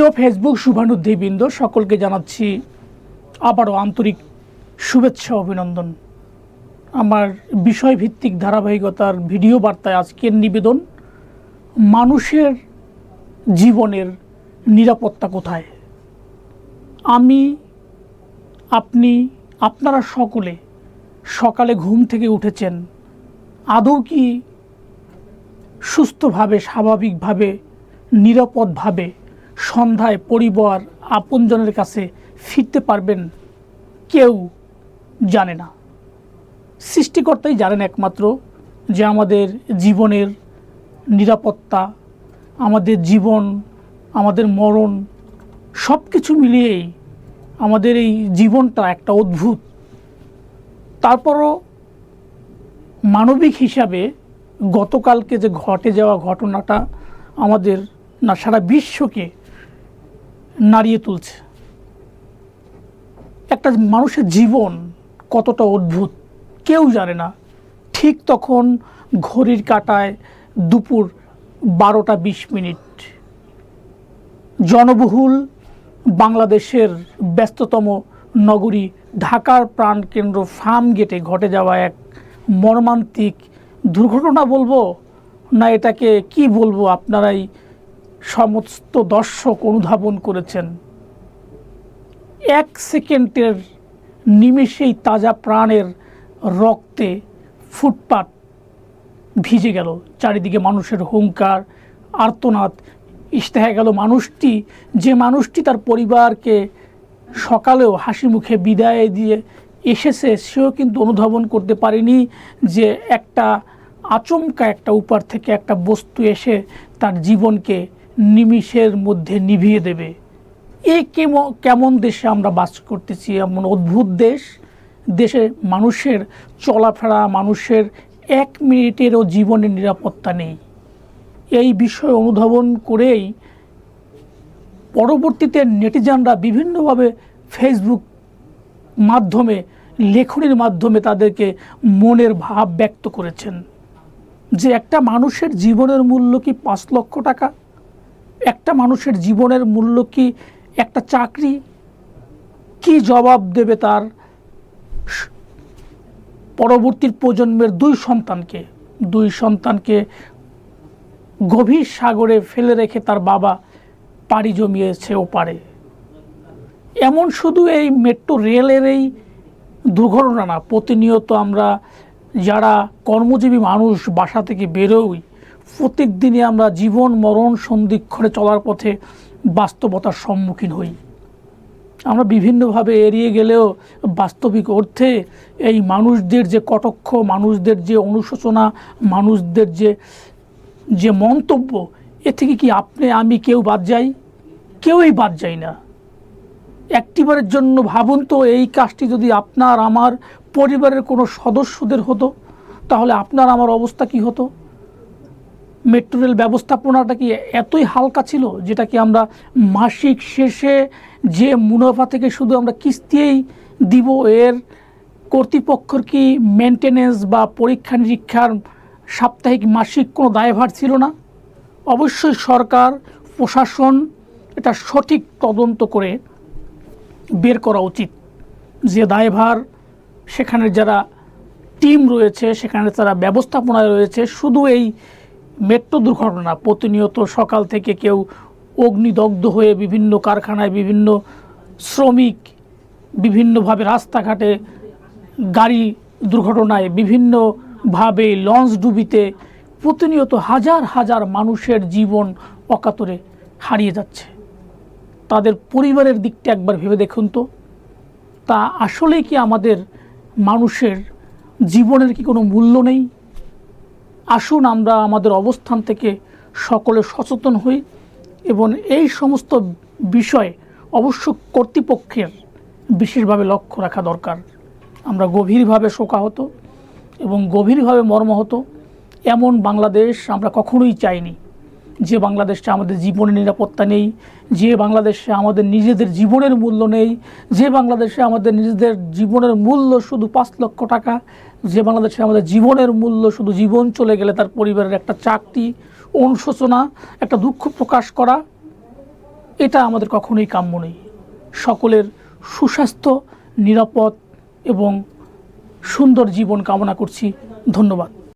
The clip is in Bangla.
প্রিয় ফেসবুক শুভানুদ্ধিবৃন্দ সকলকে জানাচ্ছি আবারও আন্তরিক শুভেচ্ছা, অভিনন্দন। আমার বিষয়ভিত্তিক ধারাবাহিকতার ভিডিও বার্তায় আজকের নিবেদন, মানুষের জীবনের নিরাপত্তা কোথায়? আমি, আপনি, আপনারা সকলে সকালে ঘুম থেকে উঠেছেন। আদৌ কি সুস্থভাবে, স্বাভাবিকভাবে, নিরাপদভাবে সন্ধ্যায় পরিবার আপনজনের কাছে ফিরতে পারবেন কেউ জানে না। সৃষ্টিকর্তাই জানেন একমাত্র যে আমাদের জীবনের নিরাপত্তা, আমাদের জীবন, আমাদের মরণ সব কিছু মিলিয়েই আমাদের এই জীবনটা একটা অদ্ভুত। তারপরও মানবিক হিসাবে গতকালকে যে ঘটে যাওয়া ঘটনাটা আমাদের না, সারা বিশ্বকে নাড়িয়ে তুলছে। একটা মানুষের জীবন কতটা অদ্ভুত, কেউ জানে না। ঠিক তখন ঘড়ির কাটায় দুপুর বারোটা বিশ মিনিট। জনবহুল বাংলাদেশের ব্যস্ততম নগরী ঢাকার প্রাণকেন্দ্র ফার্ম গেটে ঘটে যাওয়া এক মর্মান্তিক দুর্ঘটনা বলব? না এটাকে কি বলব? আপনারাই সমস্ত দর্শক অনুধাবন করেছেন। এক সেকেন্ডের নিমেষেই তাজা প্রাণের রক্তে ফুটপাত ভিজে গেল। চারিদিকে মানুষের হুঙ্কার, আর্তনাদ ইস্তেহা গেল। মানুষটি, যে মানুষটি তার পরিবারকে সকালেও হাসি মুখে বিদায় দিয়ে এসেছে, সেও কিন্তু অনুধাবন করতে পারেনি যে একটা আচমকা একটা উপার থেকে একটা বস্তু এসে তার জীবনকে নিমিষের মধ্যে নিভিয়ে দেবে। এ কেমন কেমন দেশে আমরা বাস করতেছি? এমন অদ্ভুত দেশ। দেশে মানুষের চলাফেরা, মানুষের এক মিনিটেরও জীবনের নিরাপত্তা নেই। এই বিষয় অনুধাবন করেই পরবর্তীতে নেটিজানরা বিভিন্নভাবে ফেসবুক মাধ্যমে, লেখনির মাধ্যমে তাদেরকে মনের ভাব ব্যক্ত করেছেন যে একটা মানুষের জীবনের মূল্য কি পাঁচ লক্ষ টাকা? একটা মানুষের জীবনের মূল্য কি একটা চাকরি? কি জবাব দেবে তার পরবর্তী প্রজন্মের দুই সন্তানকে? দুই সন্তানকে গভীর সাগরে ফেলে রেখে তার বাবা পাড়ি জমিয়েছে ওপারে। এমন শুধু এই মেট্রো রেলের এই দুর্ঘটনা না, প্রতিনিয়ত আমরা যারা কর্মজীবী মানুষ বাসা থেকে বেরোই প্রত্যেক দিনে আমরা জীবন, মরণ, সন্ধিক্ষণে চলার পথে বাস্তবতার সম্মুখীন হই। আমরা বিভিন্নভাবে এড়িয়ে গেলেও বাস্তবিক অর্থে এই মানুষদের যে কটক্ষ, মানুষদের যে অনুশোচনা, মানুষদের যে যে মন্তব্য, এ থেকে কি আপনি, আমি কেউ বাদ যাই? কেউই বাদ যাই না। একটিবারের জন্য ভাবুন তো, এই কাজটি যদি আপনার, আমার পরিবারের কোনো সদস্যদের হতো, তাহলে আপনার, আমার অবস্থা কি হতো? মেট্রো রেল ব্যবস্থাপনাটা কি এতই হালকা ছিল যেটা কি আমরা মাসিক শেষে যে মুনাফা থেকে শুধু আমরা কিস্তিয়েই দিব? এর কর্তৃপক্ষর কি মেনটেনেন্স বা পরীক্ষা নিরীক্ষার সাপ্তাহিক মাসিক কোনো দায়ভার ছিল না? অবশ্যই সরকার, প্রশাসন এটা সঠিক তদন্ত করে বের করা উচিত। যে দায়ভার, সেখানে যারা টিম রয়েছে, সেখানে তারা ব্যবস্থাপনায় রয়েছে, শুধু এই মেট্রো দুর্ঘটনা, প্রতিনিয়ত সকাল থেকে কেউ অগ্নিদগ্ধ হয়ে বিভিন্ন কারখানায় বিভিন্ন শ্রমিক বিভিন্নভাবে রাস্তাঘাটে গাড়ি দুর্ঘটনায় বিভিন্নভাবে লঞ্চ ডুবিতে প্রতিনিয়ত হাজার হাজার মানুষের জীবন অকাতরে হারিয়ে যাচ্ছে। তাদের পরিবারের দিকটা একবার ভেবে দেখুন তো। তা আসলেই কি আমাদের মানুষের জীবনের কি কোনো মূল্য নেই? আসুন আমরা আমাদের অবস্থান থেকে সকলে সচেতন হই এবং এই সমস্ত বিষয়ে অবশ্য কর্তৃপক্ষের বিশেষভাবে লক্ষ্য রাখা দরকার। আমরা গভীরভাবে শোকাহত এবং গভীরভাবে মর্মাহত। এমন বাংলাদেশ আমরা কখনোই চাইনি। যে বাংলাদেশে আমাদের জীবনের নিরাপত্তা নেই, যে বাংলাদেশে আমাদের নিজেদের জীবনের মূল্য নেই, যে বাংলাদেশে আমাদের নিজেদের জীবনের মূল্য শুধু পাঁচ লক্ষ টাকা, যে বাংলাদেশে আমাদের জীবনের মূল্য শুধু জীবন চলে গেলে তার পরিবারের একটা চাকরি, অনুশোচনা, একটা দুঃখ প্রকাশ করা, এটা আমাদের কখনোই কাম্য নেই। সকলের সুস্বাস্থ্য, নিরাপদ এবং সুন্দর জীবন কামনা করছি। ধন্যবাদ।